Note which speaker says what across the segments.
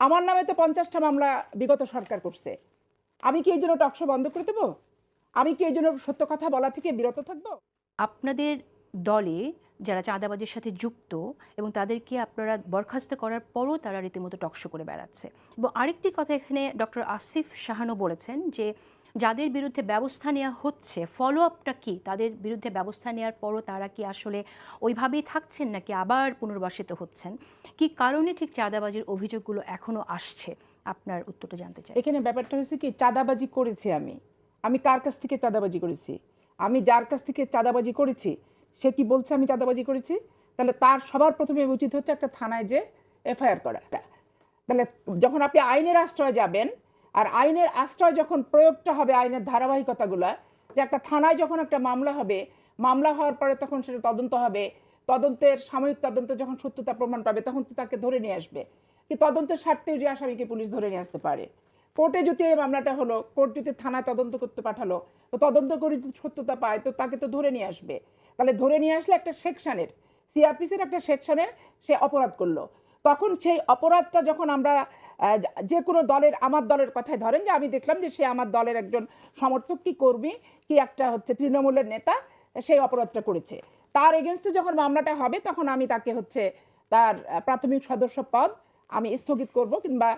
Speaker 1: আমার নামে তো পঞ্চাশটা মামলা বিগত সরকার করছে। আমি কি এই জন্য টকশো বন্ধ করে দেবো? আমি কি এই জন্য সত্য কথা বলা থেকে বিরত থাকব?
Speaker 2: আপনাদের দলে যারা চাঁদাবাজের সাথে যুক্ত এবং তাদেরকে আপনারা বরখাস্ত করার পরও তারা রীতিমতো টকশো করে বেড়াচ্ছে। এবং আরেকটি কথা এখানে ডক্টর আসিফ শাহানও বলেছেন যে যাদের বিরুদ্ধে ব্যবস্থা নেওয়া হচ্ছে ফলো আপটা কি? তাদের বিরুদ্ধে ব্যবস্থা নেওয়ার পরও তারা কি আসলে ওইভাবেই থাকছেন নাকি আবার পুনর্বাসিত হচ্ছেন? কি কারণে ঠিক চাঁদাবাজির অভিযোগগুলো এখনও আসছে? আপনার উত্তরটা জানতে চাই।
Speaker 1: এখানে ব্যাপারটা হচ্ছে কি, চাঁদাবাজি করেছি আমি। আমি কার কাছ থেকে চাঁদাবাজি করেছি? আমি যার কাছ থেকে চাঁদাবাজি করেছি, সে কি বলছে আমি চাঁদাবাজি করেছি? তাহলে তার সবার প্রথমে উচিত হচ্ছে একটা থানায় যে এফআইআর করা। তাহলে যখন আপনি আইনের আশ্রয় যাবেন আর আইনের আশ্রয় যখন প্রয়োগটা হবে, আইনের ধারাবাহিকতাগুলো, যে একটা থানায় যখন একটা মামলা হবে, মামলা হওয়ার পরে তখন সেটা তদন্ত হবে, তদন্তের সাময়িক তদন্ত যখন সত্যতা প্রমাণ পাবে, তখন তো তাকে ধরে নিয়ে আসবে। কি তদন্তের স্বার্থে যে আসামিকে পুলিশ ধরে নিয়ে আসতে পারে? কোর্টে যদি এই মামলাটা হলো, কোর্ট যদি থানায় তদন্ত করতে পাঠালো, তো তদন্ত করে যদি সত্যতা পায়, তো তাকে তো ধরে নিয়ে আসবে। তাহলে ধরে নিয়ে আসলে একটা সেকশনের, সিআরপিসির একটা সেকশানের সে অপরাধ করল। তখন সেই অপরাধটা যখন আমরা যে কোনো দলের, আমার দলের কথায় ধরেন যে আমি দেখলাম যে সে আমার দলের একজন সমর্থক, কি কর্মী, কি একটা হচ্ছে তৃণমূলের নেতা, সেই অপরাধটা করেছে। তার এগেনস্টে যখন মামলাটা হবে, তখন আমি তাকে হচ্ছে তার প্রাথমিক সদস্য পদ আমি স্থগিত করব কিংবা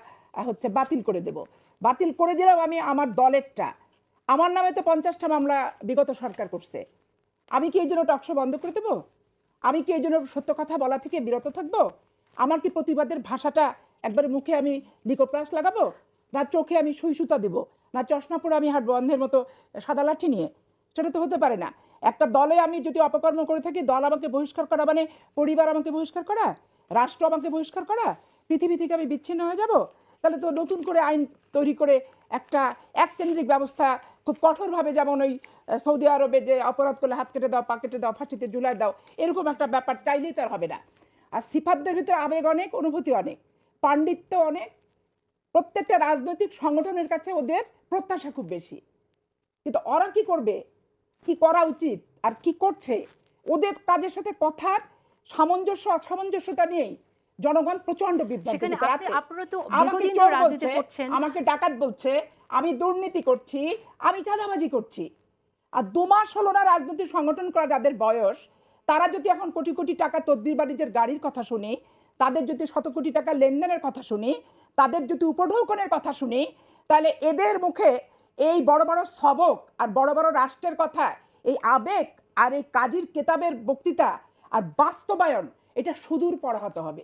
Speaker 1: হচ্ছে বাতিল করে দেব। বাতিল করে দিলেও আমি আমার দলেরটা, আমার নামে তো পঞ্চাশটা মামলা বিগত সরকার করছে। আমি কি এই জন্য টকশো বন্ধ করে দেবো? আমি কি এই জন্য সত্য কথা বলা থেকে বিরত থাকব? আমার কি প্রতিবাদের ভাষাটা একবারে মুখে আমি লিকোপ্রাস লাগাবো? না চোখে আমি সুই সুতা দেবো? না চশমা পরে আমি হাট বন্ধের মতো সাদা লাঠি নিয়ে? সেটা তো হতে পারে না। একটা দলে আমি যদি অপকর্ম করে থাকি, দল আমাকে বহিষ্কার করা মানে পরিবার আমাকে বহিষ্কার করা? রাষ্ট্র আমাকে বহিষ্কার করা? পৃথিবী থেকে আমি বিচ্ছিন্ন হয়ে যাব? তাহলে তো নতুন করে আইন তৈরি করে একটা এককেন্দ্রিক ব্যবস্থা খুব কঠোরভাবে যেমন ওই সৌদি আরবে যে অপরাধ করলে হাত কেটে দাও, পা কেটে দাও, ফাঁসিতে ঝুলাই দাও, এরকম একটা ব্যাপার চাইলেই তার হবে না। আর সিফাতদের ভিতরে আবেগ অনেক অনুভূতি অনেক পাণ্ডিত্য অনেক। প্রত্যেকটা রাজনৈতিক সংগঠনের কাছে ওদের প্রত্যাশা খুব বেশি। কিন্তু ওরা কি করবে? কি করা উচিত? আর কি করছে? ওদের কাজের সাথে কথার সামঞ্জস্য অসামঞ্জস্যতা নিয়েই জনগণ প্রচণ্ড বিভ্রান্তির
Speaker 2: সেখানে
Speaker 1: ভিতরে
Speaker 2: আপনি-
Speaker 1: আছে।
Speaker 2: আপনারা তো
Speaker 1: আমাকে
Speaker 2: দীর্ঘদিন
Speaker 1: চোর
Speaker 2: ধরে রাজনীতি
Speaker 1: বলছে,
Speaker 2: করছেন।
Speaker 1: আমাকে ডাকাত বলছে আমি দুর্নীতি করছি আমি চাঁদাবাজি করছি। আর দু মাস হলো না রাজনৈতিক সংগঠন করা যাদের বয়স তারা যদি এখন কোটি কোটি টাকা তদবির বাণিজ্যের গাড়ির কথা শুনি, তাদের যদি শত কোটি টাকা লেনদেনের কথা শুনি, তাদের যদি উপঢৌকনের কথা শুনি, তাহলে এদের মুখে এই বড় বড় সবক আর বড় বড় রাষ্ট্রের কথা, এই আবেগ আর এই কাজীর কেতাবের বক্তৃতা আর বাস্তবায়ন, এটা সুদূর পড়াতে হবে।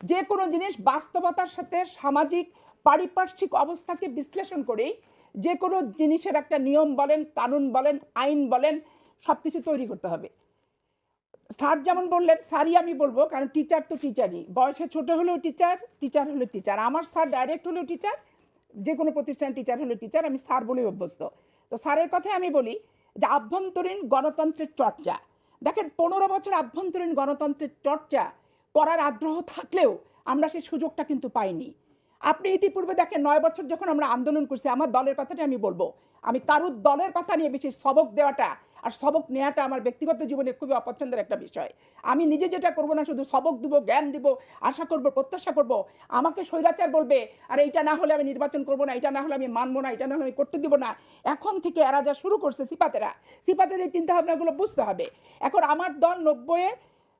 Speaker 1: যে কোনো জিনিস বাস্তবতার সাথে সামাজিক, পারিপার্শ্বিক অবস্থাকে বিশ্লেষণ করেই যে কোনো জিনিসের একটা নিয়ম বলেন, কানুন বলেন, আইন বলেন সব কিছু তৈরি করতে হবে। স্যার যেমন বললেন, স্যারই আমি বলব, কারণ টিচার তো টিচারই বয়সে ছোট হলেও টিচার টিচার হলো টিচার আমার স্যার ডাইরেক্ট হলেও টিচার যে কোনো প্রতিষ্ঠান টিচার হলো টিচার আমি স্যার বলেই অভ্যস্ত। তো স্যারের কথায় আমি বলি যে আভ্যন্তরীণ গণতন্ত্রের চর্চা। দেখেন, পনেরো বছর আভ্যন্তরীণ গণতন্ত্রের চর্চা করার আগ্রহ থাকলেও আমরা সেই সুযোগটা কিন্তু পাইনি। আপনি ইতিপূর্বে দেখেন নয় বছর যখন আমরা আন্দোলন করছি, আমার দলের কথাটা আমি বলব। আমি কারুর দলের কথা নিয়ে বেশি সবক দেওয়াটা আর সবক নেওয়াটা আমার ব্যক্তিগত জীবনে খুবই অপছন্দের একটা বিষয়। আমি নিজে যেটা করব না, শুধু সবক দিব, জ্ঞান দিব, আশা করব, প্রত্যাশা করব, আমাকে স্বৈরাচার বলবে, আর এইটা না হলে আমি নির্বাচন করব না, এটা না হলে আমি মানবো না, এটা না হলে আমি করতে দিব না। এখন থেকে এরা যা শুরু করছে, সিপাতেরা এই চিন্তাভাবনাগুলো বুঝতে হবে। এখন আমার দল নব্বইয়ে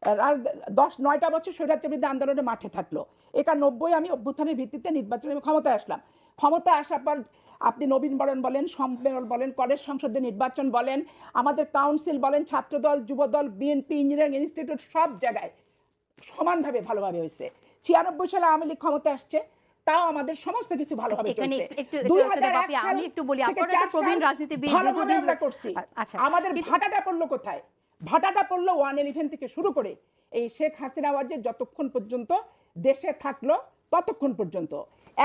Speaker 1: রাজ দশ নয়টা বছর স্বৈরাচার বিরুদ্ধে আন্দোলনে মাঠে থাকল। একানব্বই আমি অভ্যুত্থানের ভিত্তিতে নির্বাচনে ক্ষমতায় আসলাম। ক্ষমতায় আসার পর আপনি নবীন বরণ বলেন সম্মেলন বলেন কলেজ সংসদে নির্বাচন বলেন আমাদের কাউন্সিল বলেন Chhatradal Jubodal BNP engineering institute সব জায়গায় সমানভাবে ভালোভাবে হয়েছে। ছিয়ানব্বই সালে আওয়ামী লীগ ক্ষমতা আসছে তাও আমাদের সমস্ত কিছু ভালোভাবে চলছে।
Speaker 2: একটু একটু
Speaker 1: 2001
Speaker 2: আসলে বাপি,
Speaker 1: সাল
Speaker 2: আমি একটু বলি আপনারা প্রবীণ রাজনীতিবিদ
Speaker 1: আমরা করছি।
Speaker 2: আচ্ছা
Speaker 1: আমাদের ভাটাটা পড়ল কোথায়? ভাটাটা পড়ল ওয়ান ইলেভেন থেকে শুরু করে। এই শেখ হাসিনা ওয়াজে যতক্ষণ পর্যন্ত দেশে থাকল ততক্ষণ পর্যন্ত।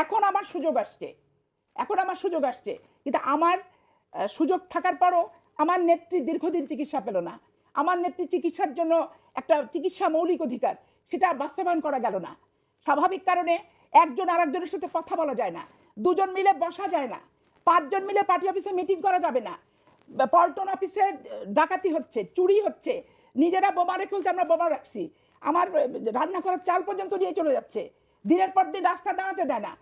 Speaker 1: এখন আমার সুযোগ আসছে। এখন আমার সুযোগ আসছে। কিন্তু আমার সুযোগ থাকার পরও আমার নেত্রী দীর্ঘদিন চিকিৎসা পেল না। আমার নেত্রী চিকিৎসার জন্য একটা চিকিৎসা মৌলিক অধিকার, সেটা বাস্তবায়ন করা গেল না। স্বাভাবিক কারণে একজন আরেকজনের সাথে কথা বলা যায় না। দুজন মিলে বসা যায় না। পাঁচজন মিলে পার্টি অফিসে মিটিং করা যাবে না। পল্টন অফিসে ডাকাতি হচ্ছে, চুরি হচ্ছে। নিজেরা বোমা রেখে বলছে, আমরা বোমা রাখছি। আমার রান্না করার চাল পর্যন্ত নিয়ে চলে যাচ্ছে। দিনের পর দিন রাস্তা দাঁড়াতে দেয় না।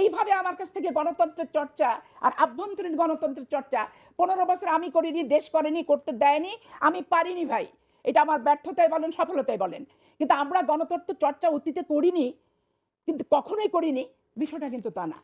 Speaker 1: এইভাবে আমার কাছ থেকে গণতন্ত্রের চর্চা আর আভ্যন্তরীণ গণতন্ত্রের চর্চা পনেরো বছর আমি করিনি, দেশ করেনি, করতে দেয়নি, আমি পারিনি ভাই। এটা আমার ব্যর্থতায় বলেন সফলতায় বলেন। কিন্তু আমরা গণতন্ত্র চর্চা অতীতে করিনি, কিন্তু কখনোই করিনি, বিষয়টা কিন্তু তা না।